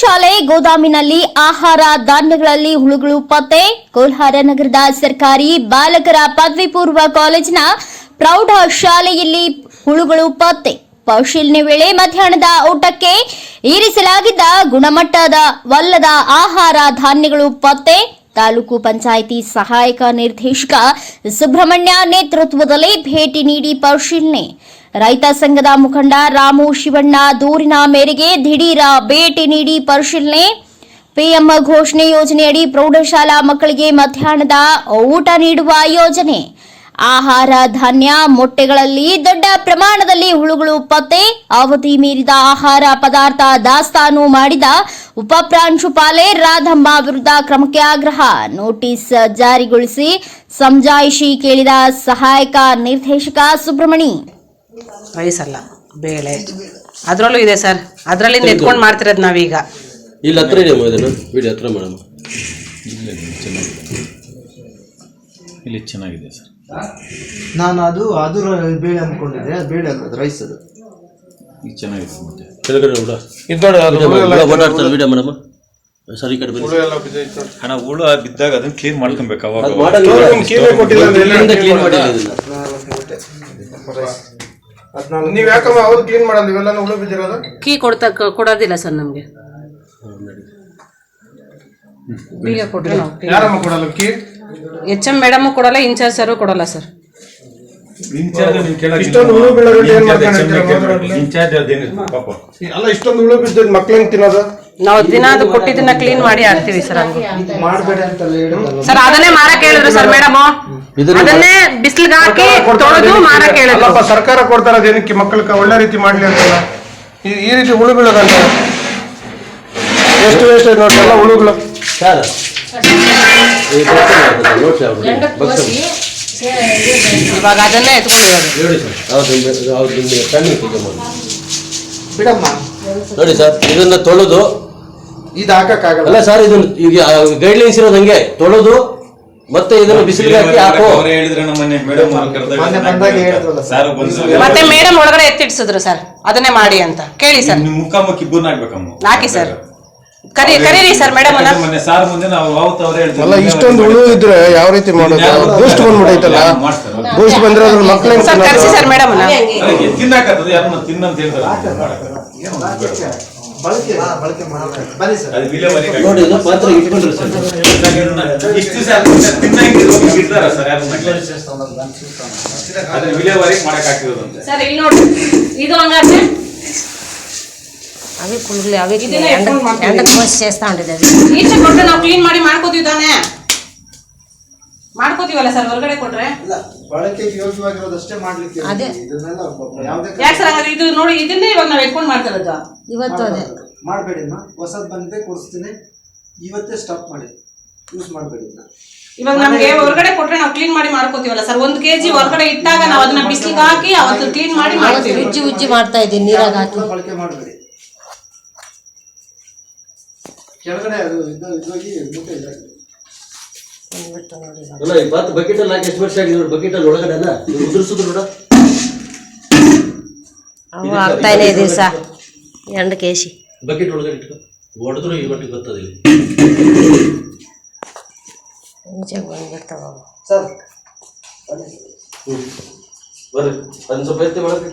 ಪ್ರೌಢಶಾಲೆ ಗೋದಾಮಿನಲ್ಲಿ ಆಹಾರ ಧಾನ್ಯಗಳಲ್ಲಿ ಹುಳುಗಳು ಪತ್ತೆ. ಕೋಲ್ಹಾರ ನಗರದ ಸರ್ಕಾರಿ ಬಾಲಕರ ಪದವಿ ಪೂರ್ವ ಕಾಲೇಜಿನ ಪ್ರೌಢಶಾಲೆಯಲ್ಲಿ ಹುಳುಗಳು ಪತ್ತೆ. ಪರಿಶೀಲನೆ ವೇಳೆ ಮಧ್ಯಾಹ್ನದ ಊಟಕ್ಕೆ ಇರಿಸಲಾಗಿದ್ದ ಗುಣಮಟ್ಟದ ವಲ್ಲದ ಆಹಾರ ಧಾನ್ಯಗಳು ಪತ್ತೆ. ತಾಲೂಕು ಪಂಚಾಯಿತಿ ಸಹಾಯಕ ನಿರ್ದೇಶಕ ಸುಬ್ರಹ್ಮಣ್ಯ ನೇತೃತ್ವದಲ್ಲಿ ಭೇಟಿ ನೀಡಿ ಪರಿಶೀಲನೆ. ರೈತ ಸಂಘದ ಮುಖಂಡ ರಾಮು ಶಿವಣ್ಣ ದೂರಿನ ಮೇರೆಗೆ ದಿಢೀರ ಭೇಟಿ ನೀಡಿ ಪರಿಶೀಲನೆ. ಪಿಎಂ ಘೋಷಣೆ ಯೋಜನೆಯಡಿ ಪ್ರೌಢಶಾಲಾ ಮಕ್ಕಳಿಗೆ ಮಧ್ಯಾಹ್ನದ ಊಟ ನೀಡುವ ಯೋಜನೆ. ಆಹಾರ, ಧಾನ್ಯ, ಮೊಟ್ಟೆಗಳಲ್ಲಿ ದೊಡ್ಡ ಪ್ರಮಾಣದಲ್ಲಿ ಹುಳುಗಳು, ಪತ್ತೆ, ಅವಧಿ ಮೀರಿದ ಆಹಾರ ಪದಾರ್ಥ ದಾಸ್ತಾನು ಮಾಡಿದ ಉಪಪ್ರಾಂಶುಪಾಲೆ ರಾಧಮ್ಮ ವಿರುದ್ಧ ಕ್ರಮಕ್ಕೆ ಆಗ್ರಹ. ನೋಟಿಸ್ ಜಾರಿಗೊಳಿಸಿ ಸಮಜಾಯಿಷಿ ಕೇಳಿದ ಸಹಾಯಕ ನಿರ್ದೇಶಕ ಸುಬ್ರಹ್ಮಣಿ. ರೈಸ್ ಅಲ್ಲ ಬೇಳೆ. ಅದರಲ್ಲೂ ಇದೆ ಸರ್. ಅದರಲ್ಲಿ ನೆತ್ಕೊಂಡು ಮಾಡ್ತಿರೋದು ನಾವೀಗ. ಇಲ್ಲಿ ಹತ್ರ ಇದೆ ಇದನ್ನು ವಿಡಿಯೋ ಹತ್ರ ಮೇಡಮ್. ಇಲ್ಲಿ ಚೆನ್ನಾಗಿದೆ. ಸರ್. ನಾನು ಅದು ಅದು ಬೇಳೆ ಅಂದ್ಕೊಂಡಿದ್ದೆ. ಅದು ಬೇಳೆ ಅಲ್ಲ ಅದು ರೈಸ್ ಅದು. ಈಗ ಚೆನ್ನಾಗಿದೆ ಮತ್ತೆ. ಕೆಳಗಡೆ ಬಿಡ ಇದು ನೋಡಿ ಅದು ಓಡಾಡ್ತಾರೆ ವಿಡಿಯೋ ಮೇಡಮ್ ಸರಿ ಈ ಕಡೆ ಬನ್ನಿ. ಎಲ್ಲ ಬಿದ್ದೈತೆ. ಹಣ ಹುಳು ಬಿದ್ದಾಗ ಅದನ್ನ ಕ್ಲೀನ್ ಮಾಡ್ಕೊಬೇಕು ಅವಾಗ. ಮಾಡಿಲ್ಲ. ನೀವ್ ಯಾಕಮ್ಮ ಅವ್ರು ಕ್ಲೀನ್ ಮಾಡಲ್ಲ? ಇವೆಲ್ಲ ಹುಳು ಬಿದ್ದಿರೋದು? ಕೀ ಕೊಡ್ತಾ ಕೊಡೋದಿಲ್ಲ ಸರ್ ನಮಗೆ. ಬೀಗ ಯಾರಮ್ಮ ಕೊಡಲ್ಲ ಕೀ? ಎಚ್ ಎಂ ಮೇಡಮ್ ಕೊಡಲ್ಲ ಇನ್ಚಾರ್ಜ್ ಸರ್ ಕೊಡಲ್ಲ ಸರ್. ಇಷ್ಟೊಂದು ಹುಳು ಬೀಳೋದ್ರಲ್ಲಿ ಏನ್ ಇನ್ಚಾರ್ಜ್ ಮಾಡ್ಕೊಂಡಿರ್ತೀರ ಚೆನ್ನೈ ನೋಡ್ರಲ್ಲಿ? ಇನ್ಚಾರ್ಜ್ ಅದೇನಿರ್ತದೆ ಪಾಪ. ಅಲ್ಲ ಇಷ್ಟೊಂದು ಹುಳು ಬಿದ್ದ ಮಕ್ಳು ತಿನ್ನೋದು? ನಾವು ದಿನ ಅದು ಕೊಟ್ಟಿದ್ದನ್ನ ಕ್ಲೀನ್ ಮಾಡಿ ಆಡ್ತೀವಿ ಸರ್ ಹಂಗೆ. ಮಾಡಬೇಡಿ ಅಂತ ಸರ್ ಅದನ್ನೇ ಮಾರಕ್ ಹೇಳಿದ್ರು ಸರ್ ಮೇಡಮ್. ಅದನ್ನೇ ಬಿಸಿಲ್ಗೆ ಹಾಕಿ ತೊಳೆದು ಮಾರಕ್ ಹೇಳಿದ್ರು ಸರ್ಕಾರ ಕೊಡ್ತಾರ ಏನಕ್ಕೆ ಮಕ್ಕಳಿಗೆ ಒಳ್ಳೆ ರೀತಿ ಮಾಡ್ಲಿ ಅಂತಲ್ಲ? ಈ- ಈ ರೀತಿ ಹುಳು ಬೀಳೋದಂತ ಎಷ್ಟು ವೇಸ್ಟ್ ಆಯ್ತು ನೋಡಿ ಎಲ್ಲ ಹುಳುಗಳು. ಸರ್ ಈ. ಇವಾಗ ಅದನ್ನೇ ಬಿಡಮ್ಮ. ನೋಡಿ ಸರ್ ಇದನ್ನ ತೊಳೆದು ಇದು ಹಾಕಕ್ಕಾಗಲ್ಲ. ಅಲ್ಲ ಸರ್ ಇದನ್ನ ಈಗ ಗೈಡ್ಲೈನ್ಸ್ ಇರೋದು ಹಂಗೆ. ತೊಳೆದು ಮತ್ತೆ ಇದನ್ನು ಬಿಸಿಲಿಗೆ ಹಾಕಿ ಹಾಕು. ಮತ್ತೆ ಮೇಡಮ್ ಒಳಗಡೆ ಎತ್ತಿಡ್ಸಿದ್ರು ಸರ್. ಅದನ್ನೇ ಮಾಡಿ ಅಂತ. ಕೇಳಿ ಸರ್. ಮುಖಾಮುಖಿ ಮುಖ ಮುಖಿ ಇಬ್ಬರನ್ನ ಹಾಕಿ ಸರ್. ಕರಿ ಕರೀರಿ ಸರ್ ಮೇಡಮ್ ಅನ್ನ ಮೊನ್ನೆ ಸಾರ್ ಮುಂದೆ ನಾವು ಅವತ್ತು ಅವರೇ ಅಲ್ಲ ಇಷ್ಟೊಂದು ಹುಳು ಇದ್ರೆ ಯಾವ ರೀತಿ ಮಾಡೋದು? ಬೂಸ್ಟ್ ಬಂದ್ಬಿಟ್ಟೈತಲ್ಲ ಮಾಡ್ತಾರೆ? ಬೂಸ್ಟ್ ಬಂದ್ರೆ ಅದ್ರ ಹೆಂಗ್ ಸರ್ ಕರ್ಸಿ ಸರ್ ಮೇಡಮ್ ಅನ್ನ ಅದಕ್ಕೆ ತಿನ್ನಕತ್ತದ ಯಾರನ್ನ ತಿನ್ನಂತ ಹೇಳ್ತಾರೆ. ಬಳಕೆ ಬಳಕೆ ಮಾಡಿ ಬನ್ನಿ ಸರ್. ಅದು ವಿಲೇವಾರಿ ನೋಡಿ ಇದು ಪಾತ್ರೆ ಇಟ್ಕೊಂಡ್ರಿ ಸರ್. ಇಷ್ಟು ದಿವಸ ತಿನ್ನಂಗೆ ಇರ್ತಾರ ಸರ್ ಯಾರು ಅದನ್ನ ವಿಲೇವಾರಿ ಮಾಡಕ್ ಹಾಕಿರೋದಂತೆ ಸರ್ ಇಲ್ಲಿ ನೋಡಿ ಇದು ಹಂಗಾದ್ರೆ అవి పురుగులు అవి ಇದನ್ನ ఎండ ఎత్తుకొని మాట్లాడు. ఎండకు పోసి చేస్తా ఉండేది అది ಈಚೆ ಕೊಟ್ರೆ ನಾವು ಕ್ಲೀನ್ ಮಾಡಿ ಮಾಡ್ಕೋತೀವಿ ತಾನೇ ಮಾಡ್ಕೋತೀವಲ್ಲ ಸರ್ ಹೊರಗಡೆ ಕೊಟ್ರೆ ಇಲ್ಲ ಬಳಕೆಗೆ ಯೋಗ್ಯವಾಗಿರೋದಷ್ಟೇ ಮಾಡ್ಲಿಕ್ಕೆ ಅದೇ. ಇದನ್ನೆಲ್ಲ ಯಾವುದೇ ಯಾಕೆ ಸರ್ ಹಂಗಾದ್ರೆ ಇದು ನೋಡಿ ಇದನ್ನೇ ಇವಾಗ ನಾವ್ ಎತ್ಕೊಂಡು ಮಾಡ್ತಾ ಇರೋದು ಇವತ್ತು ಅದೇ ಮಾಡಬೇಡಿ ಅಮ್ಮ ಹೊಸದ್ ಬಂದಿದೆ ಕೊಡಿಸ್ತೀನಿ ಇವತ್ತೇ ಸ್ಟಾಪ್ ಮಾಡಿ ಯೂಸ್ ಮಾಡಬೇಡಿ ಇದನ್ನ ಇವಾಗ ನಮ್ಗೆ ಹೊರಗಡೆ ಕೊಟ್ರೆ ನಾವು ಕ್ಲೀನ್ ಮಾಡಿ ಮಾಡ್ಕೋತೀವಲ್ಲ ಸರ್ ಒಂದ್ ಕೆಜಿ ಹೊರಗಡೆ ಇಟ್ಟಾಗ ನಾವು ಅದನ್ನ ಬಿಸಿಲಿಗೆ ಹಾಕಿ ಅವತ್ತು ಕ್ಲೀನ್ ಮಾಡಿ ಮಾಡ್ತೀವಿ ಉಜ್ಜಿ ಉಜ್ಜಿ ಮಾಡ್ತಾ ಇದ್ದೀನಿ ನೀರಾಗ ಹಾಕಿ ಬಳಕೆ ಮಾಡಬೇಡಿ ಕೆಳಗಡೆ ಅದು ಇದು ಇದೋಗಿ ಮೂಟೆ ಬಿಟ್ಟು ನೋಡಿ ಅಲ್ಲ ಈ ಪಾತ್ರೆ ಬಕೆಟ್ ಅಲ್ಲಿ ಹಾಕಿ ಎಷ್ಟು ವರ್ಷ ಆಗಿದೆ ನೋಡಿ ಬಕೆಟ್ ಅಲ್ಲಿ ಒಳಗಡೆ ಅಲ್ಲ ಇದು ಉದುರಿಸಿದ್ರು ನೋಡ. ಅವು ಆಗ್ತಾನೆ ದಿವಸ ಎಂಡಕ್ಕೇಸಿ ಬಕೆಟ್ ಒಳಗಡೆ ಇಟ್ಕೊ. ಹೊಡೆದ್ರು ಈ ಮಟ್ಟಿಗೆ ಬರ್ತದೆ ಇಲ್ಲಿ ಮುಂಚೆಗೆ ಬಂದ್ಬಿಡ್ತಾವ ಅವು. ಸರ್ ಬರ್ರಿ. ಅದನ್ನ ಸ್ವಲ್ಪ ಎತ್ತಿ ಒಳಗೆ